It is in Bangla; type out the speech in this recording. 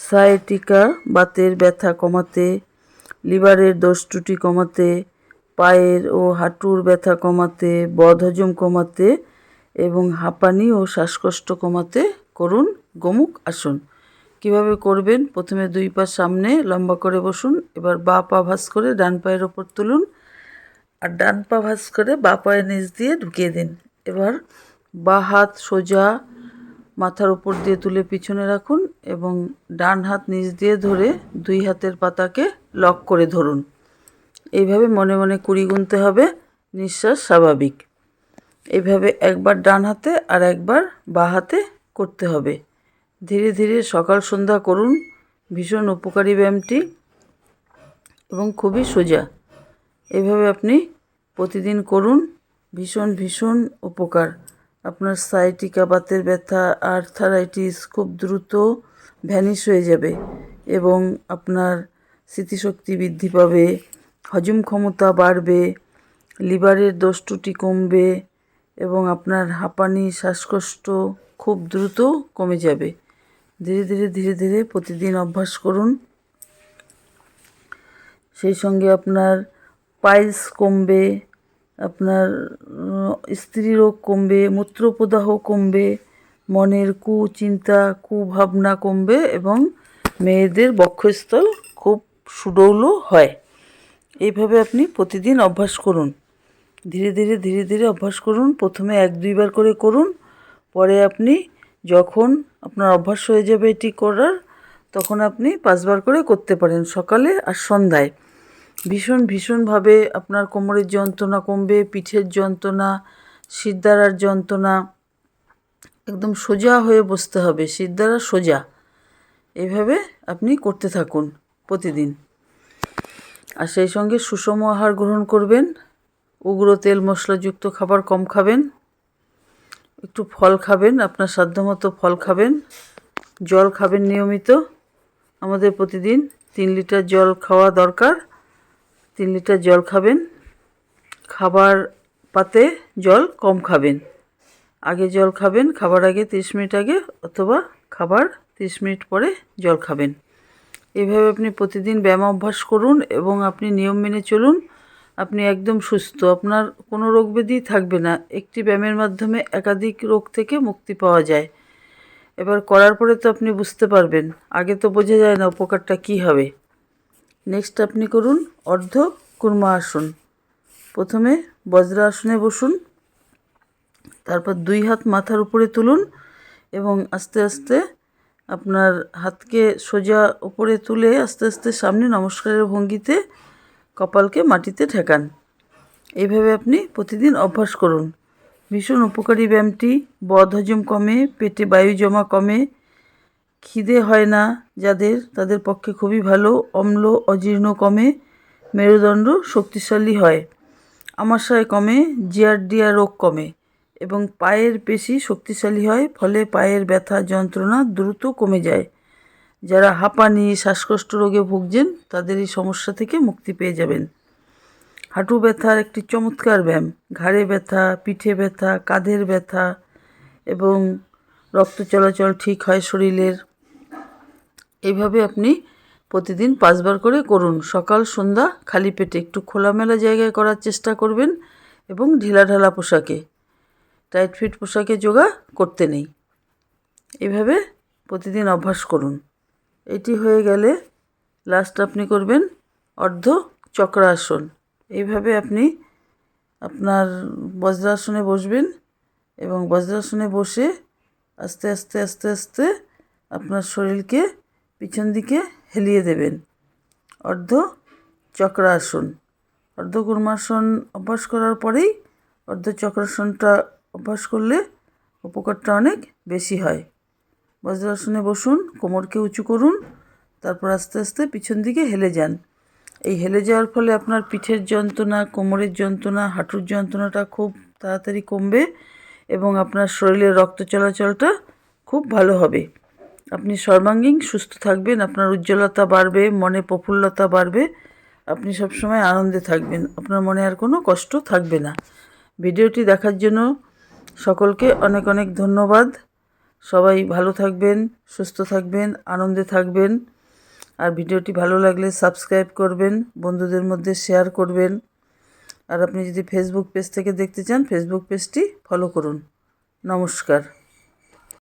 সায়াটিকা বাতের ব্যথা কমাতে, লিভারের দোষ ত্রুটি কমাতে, পায়ের ও হাঁটুর ব্যথা কমাতে, বদহজম কমাতে এবং হাঁপানি ও শ্বাসকষ্ট কমাতে করুন গোমুখ আসন। কীভাবে করবেন? প্রথমে দুই পা সামনে লম্বা করে বসুন, এবার বা পা ভাঁজ করে ডান পায়ের ওপর তুলুন আর ডান পা ভাঁজ করে বা পায়ের নিচ দিয়ে ঢুকিয়ে দিন। এবার বা হাত সোজা মাথার উপর দিয়ে তুলে পিছনে রাখুন এবং ডান হাত নিচ দিয়ে ধরে দুই হাতের পাতাকে লক করে ধরুন। এইভাবে মনে মনে কুড়ি গুনতে হবে, নিঃশ্বাস স্বাভাবিক। এইভাবে একবার ডান হাতে আর একবার বা হাতে করতে হবে। ধীরে ধীরে সকাল সন্ধ্যা করুন, ভীষণ উপকারী ব্যায়ামটি এবং খুবই সোজা। এইভাবে আপনি প্রতিদিন করুন, ভীষণ ভীষণ উপকার। আপনার সাইটিকা বাতের ব্যথা আর্থারাইটিস খুব দ্রুত ভ্যানিশ হয়ে যাবে এবং আপনার স্মৃতিশক্তি বৃদ্ধি পাবে, হজম ক্ষমতা বাড়বে লিভারের দোষ ত্রুটি কমবে এবং আপনার হাঁপানি, শ্বাসকষ্ট খুব দ্রুত কমে যাবে। ধীরে ধীরে ধীরে ধীরে প্রতিদিন অভ্যাস করুন। সেই সঙ্গে আপনার পাইলস কমবে আপনার স্ত্রী রোগ কমবে মূত্রপ্রদাহ কমবে, মনের কুচিন্তা, কুভাবনা কমবে এবং মেয়েদের বক্ষস্থল খুব সুডৌল হয়। এইভাবে আপনি প্রতিদিন অভ্যাস করুন। ধীরে ধীরে ধীরে ধীরে অভ্যাস করুন। প্রথমে এক, দুইবার করে করুন। পরে আপনি যখন আপনার অভ্যাস হয়ে যাবে এটি করার, তখন আপনি পাঁচবার করে করতে পারেন সকালে আর সন্ধ্যায়। ভীষণ ভীষণভাবে আপনার কোমরের যন্ত্রণা কমবে, পিঠের যন্ত্রণা, শিরদাঁড়ার যন্ত্রণা, একদম সোজা হয়ে বসতে হবে, শিরদাঁড়া সোজা। এভাবে আপনি করতে থাকুন প্রতিদিন। আর সেই সঙ্গে সুষম আহার গ্রহণ করবেন, উগ্র তেল মশলাযুক্ত খাবার কম খাবেন, একটু ফল খাবেন, আপনার সাধ্যমতো ফল খাবেন, জল খাবেন নিয়মিত। আমাদের প্রতিদিন তিন লিটার জল খাওয়া দরকার। তিন লিটার জল খাবেন। খাবার পাতে জল কম খাবেন। আগে জল খাবেন, খাবার আগে তিরিশ মিনিট আগে অথবা খাবার তিরিশ মিনিট পরে জল খাবেন। এভাবে আপনি প্রতিদিন ব্যায়াম অভ্যাস করুন এবং আপনি নিয়ম মেনে চলুন। আপনি একদম সুস্থ, আপনার কোনো রোগ ব্যাধি থাকবে না। একটি ব্যায়ামের মাধ্যমে একাধিক রোগ থেকে মুক্তি পাওয়া যায়। এবার করার পরে তো আপনি বুঝতে পারবেন। আগে তো বোঝা যায় না উপকারটা কী হবে। নেক্সট আপনি করুন অর্ধ কুর্মা আসন। প্রথমে বজ্র আসনে বসুন, তারপর দুই হাত মাথার উপরে তুলুন এবং আস্তে আস্তে আপনার হাতকে সোজা উপরে তুলে আস্তে আস্তে সামনে নমস্কারের ভঙ্গিতে কপালকে মাটিতে ঠেকান। এইভাবে আপনি প্রতিদিন অভ্যাস করুন। ভীষণ উপকারী ব্যায়ামটি বদহজম কমে, পেটে বায়ু জমা কমে খিদে হয় না যাদের, তাদের পক্ষে খুবই ভালো। অম্ল অজীর্ণ কমে, মেরুদণ্ড শক্তিশালী হয়। আমাশয় কমে, জিয়ারডিয়া রোগ কমে এবং পায়ের পেশি শক্তিশালী হয়, ফলে পায়ের ব্যথা যন্ত্রণা দ্রুত কমে যায়। যারা হাঁপানি, শ্বাসকষ্ট রোগে ভুগছেন, তাদের এই সমস্যা থেকে মুক্তি পেয়ে যাবেন। হাঁটু ব্যথার একটি চমৎকার ব্যায়াম, ঘাড়ে ব্যথা, পিঠে ব্যথা, কাঁধের ব্যথা এবং রক্ত চলাচল ঠিক হয় শরীরের। এইভাবে আপনি প্রতিদিন পাঁচবার করে করুন। সকাল, সন্ধ্যা, খালি পেটে একটু খোলামেলা জায়গায় করার চেষ্টা করবেন এবং ঢিলাঢালা পোশাকে, টাইট ফিট পোশাকে যোগা করতে নেই। এভাবে প্রতিদিন অভ্যাস করুন। এটি হয়ে গেলে লাস্ট আপনি করবেন অর্ধ চক্রাসন। এইভাবে আপনি আপনার বজ্রাসনে বসবেন এবং বজ্রাসনে বসে আস্তে আস্তে আস্তে আস্তে আপনার শরীরকে পিছন দিকে হেলিয়ে দেবেন। অর্ধ চক্রাসন। অর্ধ কুর্মাসন অভ্যাস করার পরেই অর্ধ চক্রাসনটা অভ্যাস করলে উপকারটা অনেক বেশি হয়। বজ্রাসনে বসুন, কোমরকে উঁচু করুন, তারপর আস্তে আস্তে পিছন দিকে হেলে যান। এই হেলে যাওয়ার ফলে আপনার পিঠের যন্ত্রণা, কোমরের যন্ত্রণা, হাঁটুর যন্ত্রণাটা খুব তাড়াতাড়ি কমবে এবং আপনার শরীরের রক্ত চলাচলটা খুব ভালো হবে। আপনি সর্বাঙ্গীন, সুস্থ থাকবেন, আপনার উজ্জ্বলতা বাড়বে, মনে প্রফুল্লতা বাড়বে, আপনি সবসময় আনন্দে থাকবেন, আপনার মনে আর কোনো কষ্ট থাকবে না। ভিডিওটি দেখার জন্য সকলকে অনেক অনেক ধন্যবাদ। সবাই ভালো থাকবেন, সুস্থ থাকবেন, আনন্দে থাকবেন। আর ভিডিওটি ভালো লাগলে সাবস্ক্রাইব করবেন, বন্ধুদের মধ্যে শেয়ার করবেন। আর আপনি যদি ফেসবুক পেজ থেকে দেখতে চান ফেসবুক পেজটি ফলো করুন। নমস্কার।